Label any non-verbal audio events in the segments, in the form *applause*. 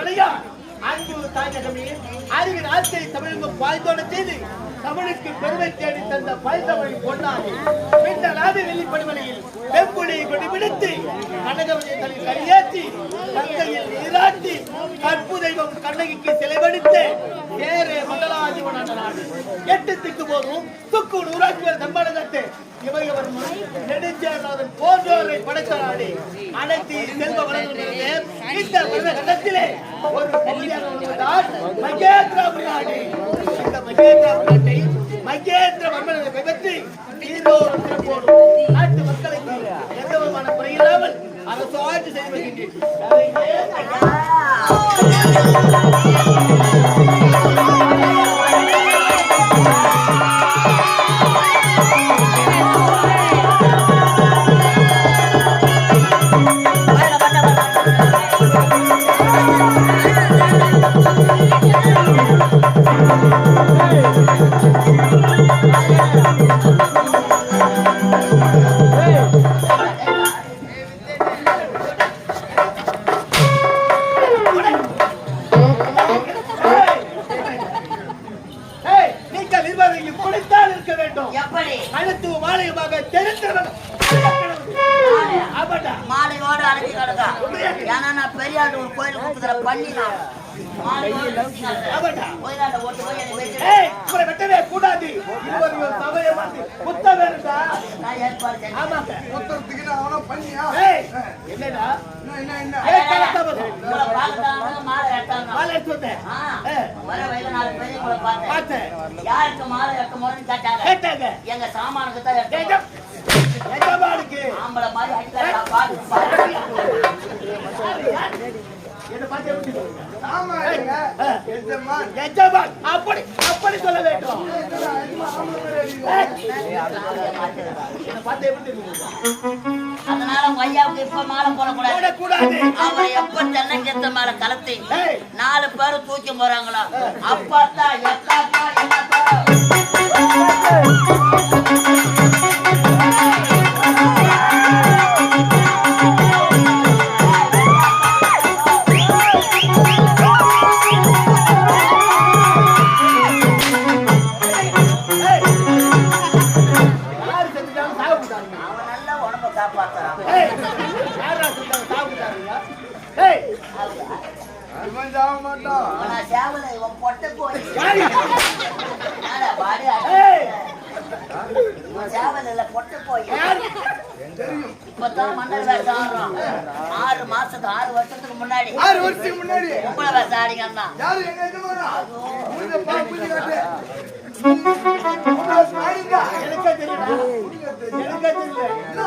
தனி பெரும் கலையா அன்பு தாயகமே அறிவின் ஆட்சியை தமிழகம் பாய்ந்தோட செய்து தமிழுக்கு பெருமை தேடி தந்த பைந்தமிழ் பொன்னாடி பின்ன நாடு வெளிப்படுவனையில் வெம்புடி கொடி பிடித்து கனகவதியை தனி கலியேற்றி கங்கையில் நீராட்டி கற்பு தெய்வம் கண்ணகிக்கு சிலைவடித்த ஏரே திக்கு போதும் துக்கு நூறாக்குவர் தம்படகத்து இவையவர்மன் நெடுஞ்சேரநாதன் போன்றோரை படைத்த நாடு அனைத்து செல்வ வளர்ந்து இந்த வருட கட்டத்திலே ஒரு பகுதியாக வருவதால் மகேந்திராபுரி நாடு இந்த மகேந்திரா நாட்டை மகேந்திர வர்மனை விபத்து ஈரோடு சிறப்போடு நாட்டு மக்களுக்கு எந்த விதமான குறையில்லாமல் அரசு ஆட்சி செய்து வருகின்றேன் வெட்டவே கூடாது. குத்த ஆமாங்க. நான் அவனா பண்ணியா? என்னடா? என்ன என்ன மாலை எடுத்து வந்தேன். வர வயல நாலு உங்களை பார்த்தேன். யாருக்கு மாலை கேட்டாங்க. கேட்டாங்க. எங்க சாமானுக்கு தான் எஜமானுக்கு ஆம்பளை மாதிரி அடிக்கிறா பாத்து பாத்து. என்ன பார்த்து எப்படி சொல்லுங்க? ஆமா இல்லைங்க எஜமான். எஜமான் அப்படி அப்படி சொல்ல வேண்டும். ஏய், என்ன பார்த்து எப்படி சொல்லுங்க? அதனால உங்க ஐயாவுக்கு இப்ப மாலை போடக்கூடாது. அவரை எப்ப தென்னங்கெத்த மேல கலத்தி நாலு பேரும் தூக்கி போறாங்களா அப்பாத்தா எத்தாத்தா என்னத்தா? இவன் சாக மாட்டான். ஆனா சேவல இவன் பொட்ட போய்? பாடி இவன் சேவல இல்ல பொட்ட போய்? இப்பதான் வேஷம் ஆடுறோம் ஆறு மாசத்துக்கு ஆறு வருஷத்துக்கு முன்னாடி. ஆறு வருஷத்துக்கு முன்னாடி. கும்பல வேஷம் ஆடிங்கன்னா யாரு எங்க எஜமானா உங்க பாப்பு காட்டு. *laughs* உங்க ஸ்மைலிங்கா எனக்கே தெரியல. எனக்கே தெரியல.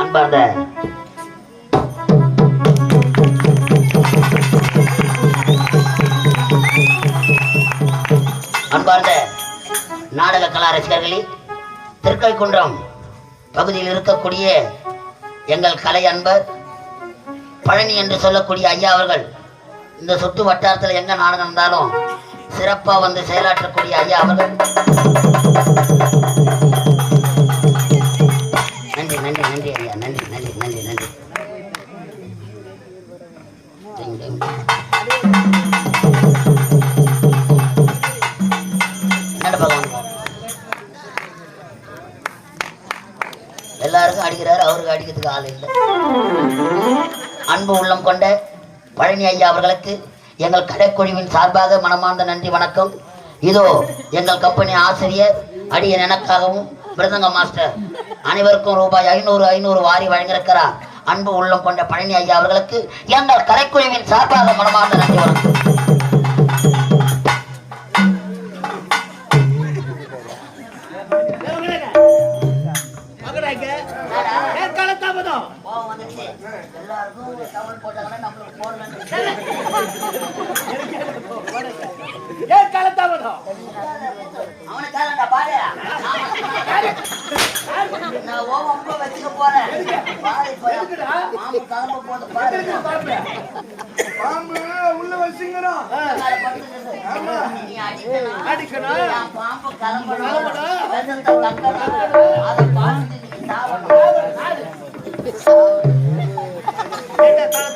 அன்பார்ந்த அன்பார்ந்த நாடக கலா ரசிகர்களே திருக்கைக்குன்றம் பகுதியில் இருக்கக்கூடிய எங்கள் கலை அன்பர் பழனி என்று சொல்லக்கூடிய ஐயா அவர்கள் இந்த சுற்று வட்டாரத்தில் எங்க நாடகம் இருந்தாலும் சிறப்பாக வந்து செயலாற்றக்கூடிய ஐயா அவர்கள். நன்றி நன்றி நன்றி ஐயா. நன்றி நன்றி நன்றி நன்றி. எல்லாருக்கும் அடிக்கிறாரு அவருக்கு அடிக்கிறதுக்கு ஆள் இல்லை. அன்பு உள்ளம் கொண்ட பழனி ஐயா அவர்களுக்கு எங்கள் கடைக்குழுவின் சார்பாக மனமார்ந்த நன்றி வணக்கம். இதோ எங்கள் கம்பெனி ஆசிரியர் அடியன் எனக்காகவும் மிருதங்க மாஸ்டர் அனைவருக்கும் ரூபாய் ஐநூறு ஐநூறு வாரி வழங்கியிருக்கிறார். அன்பு உள்ளம் கொண்ட பழனி ஐயா அவர்களுக்கு எங்கள் கலைக்குழுவின் சார்பாக மனமார்ந்த நன்றி வணக்கம். அவனுக்காக நான் பாரு. நான் ஓவம் வச்சுக்க போறேன். பாரு கிளம்ப போது பாரு. பாம்பு உள்ள வச்சுங்கிறோம் அடிக்கணும். பாம்பு கிளம்பணும். அதை கால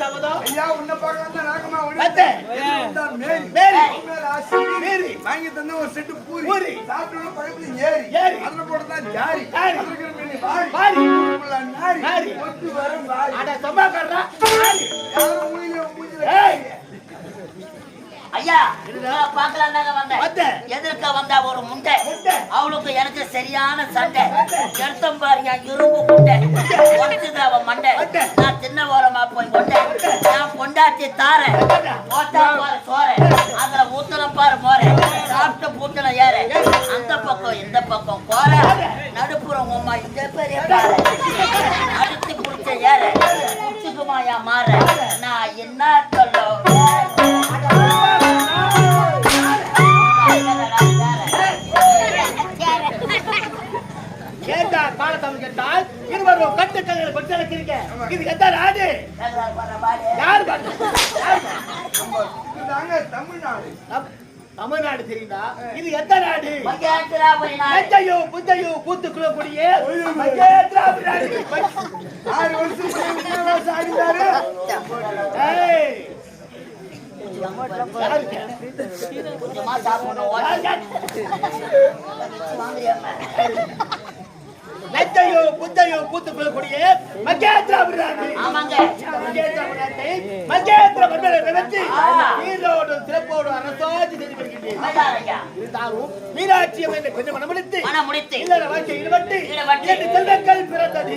தாமதம் ஐயா உன்னை பார்க்க வந்தா நாகமா ஒளி வந்தேன். வந்தா மேரி மேரி. மேரி. வாங்கி தந்த ஒரு செட்டு பூரி. பூரி. சாப்பிட்டு பக்கத்துல ஏரி. ஏரி. அதுல போட்டுதான் ஜாரி. ஜாரி. இருக்கிற மீன் வாரி. வாரி. உள்ள நாரி. நாரி. ஒட்டு வரும் வாரி. அட சம்பாக்காரரா யாரும் மூஞ்சில மூஞ்சில ஏய். ஐயா நான் பார்க்கலாம்தாங்க வந்தேன். எதிர்க்க வந்தா ஒரு முண்டை. முண்டை. அவளுக்கு எனக்கு சரியான சண்டை. எடுத்தம் பாரு என் இரும்பு முண்டை. உடச்சுது அவன் மண்டை. நான் சின்ன ஓரமா போய் கொண்டேன். நான் பொண்டாட்டி தாரேன். தமிழ்நாடு. தெரியுதா? இது எந்த நாடு? நஞ்சையும் புத்தையும் பூத்துக்குள்ள கூடிய. *laughs* ஆறு வருஷம்? கொஞ்சமா சாப்பிடணும். ஓடி யாருக்கு? வாங்குறியாம்மா? நஞ்சையும் புத்தையும் பூத்துக்குள்ள கூடிய மகேந்திராபுரி நாடு. ஆமாங்க. மகேந்திராபுரி நாட்டை மகேந்திர மன்னரை நினைத்து ஆ. நீரோடும் சிறப்போடும் அரசாட்சி செய்து ஐயா. இருந்தாலும் மீனாட்சி அம்மன் என்ற பெண்ணை மனமுடித்து மனம் முடித்து. இல்லற வாழ்க்கை ஈடுபட்டு இரண்டு செல்வங்கள் பிறந்தது.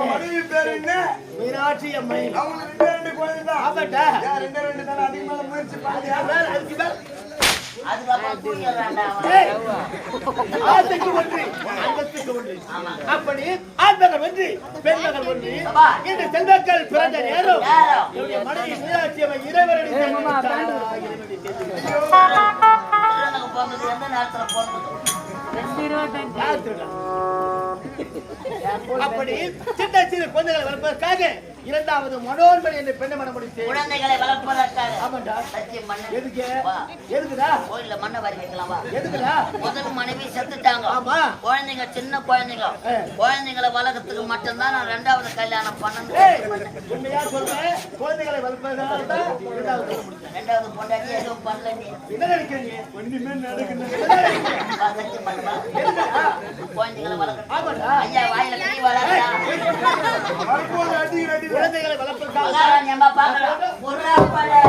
மனைவி பேர் என்ன? மீனாட்சி அம்மை. அவங்க ரெண்டு ரெண்டு குழந்தை தான் ஆமாட்டா. யார் ரெண்டு ரெண்டு தானே? அதிகமாக முயற்சி பாத்தியா மேல அதுக்கு மேல ஆசைக்கு ஒன்று அந்தஸ்துக்கு ஒன்று அப்படி ஆண்மகள் ஒன்று பெண்மகள் ஒன்று இந்த செல்வங்கள் பிறந்த நேரம் என்னுடைய மனைவி மீனாட்சி எந்த அப்படி சின்ன சிறு குழந்தைகளை வளர்ப்பதற்காக இரண்டாவது மனோன்மணி என்ற பெண்ணை மனம் முடித்து குழந்தைகளை வளர்ப்பதற்காக. ஆமாண்டா. எதுக்கு? வா. எதுக்குடா? கோயில்ல மண்ணை வாரி வைக்கலாம் வா. எதுக்குடா? முதல் மனைவி செத்துட்டாங்க. ஆமா. குழந்தைங்க சின்ன குழந்தைங்க. குழந்தைங்களை வளர்க்கறதுக்கு மட்டும்தான் நான் ரெண்டாவது கல்யாணம் பண்ணணும். உண்மையா சொல்றேன் குழந்தைகளை வளர்ப்பதற்காக தான் முடித்தேன். ரெண்டாவது பொண்டாட்டி எதுவும் பண்ணல நீ. என்ன நினைக்கிறீங்க? ஒண்ணுமே பண்ணுவா குழந்தைங்களை வளர்க்க ஆமாடா ஐயா வாயில கை வளரா. வரும்போது அடி அடி குழந்தைகளை வளர்ப்பதா பொறாப்படை